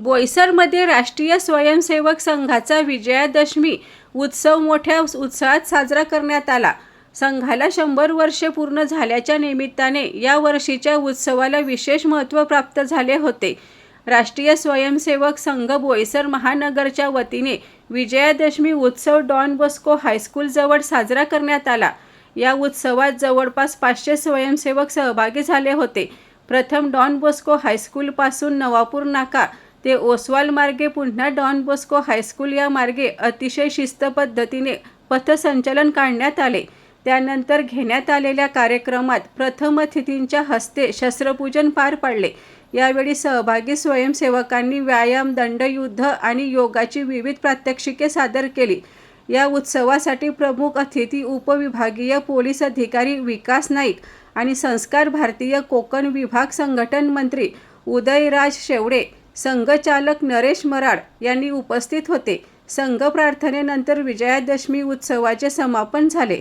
बोईसरमध्ये राष्ट्रीय स्वयंसेवक संघाचा विजयादशमी उत्सव मोठ्या उत्साहात साजरा करण्यात आला. संघाला शंभर वर्षे पूर्ण झाल्याच्या निमित्ताने या वर्षीच्या उत्सवाला विशेष महत्त्व प्राप्त झाले होते. राष्ट्रीय स्वयंसेवक संघ बोईसर महानगरच्या वतीने विजयादशमी उत्सव डॉन बोस्को हायस्कूलजवळ साजरा करण्यात आला. या उत्सवात जवळपास पाचशे स्वयंसेवक सहभागी झाले होते. प्रथम डॉन बॉस्को हायस्कूलपासून नवापूर नाका ते ओसवाल मार्गे पुन्हा डॉन बॉस्को हायस्कूल या मार्गे अतिशय शिस्त पद्धतीने पथसंचलन काढण्यात आले. त्यानंतर घेण्यात आलेल्या कार्यक्रमात प्रथम अतिथींच्या हस्ते शस्त्रपूजन पार पडले. यावेळी सहभागी स्वयंसेवकांनी व्यायाम दंडयुद्ध आणि योगाची विविध प्रात्यक्षिके सादर केली. या उत्सवासाठी प्रमुख अतिथी उपविभागीय पोलीस अधिकारी विकास नाईक आणि संस्कार भारतीय कोकण विभाग संघटन मंत्री उदयराज शेवडे संघचालक नरेश मराड यांनी उपस्थित होते. संघ प्रार्थनेनंतर विजयादशमी उत्सवाचे समापन झाले.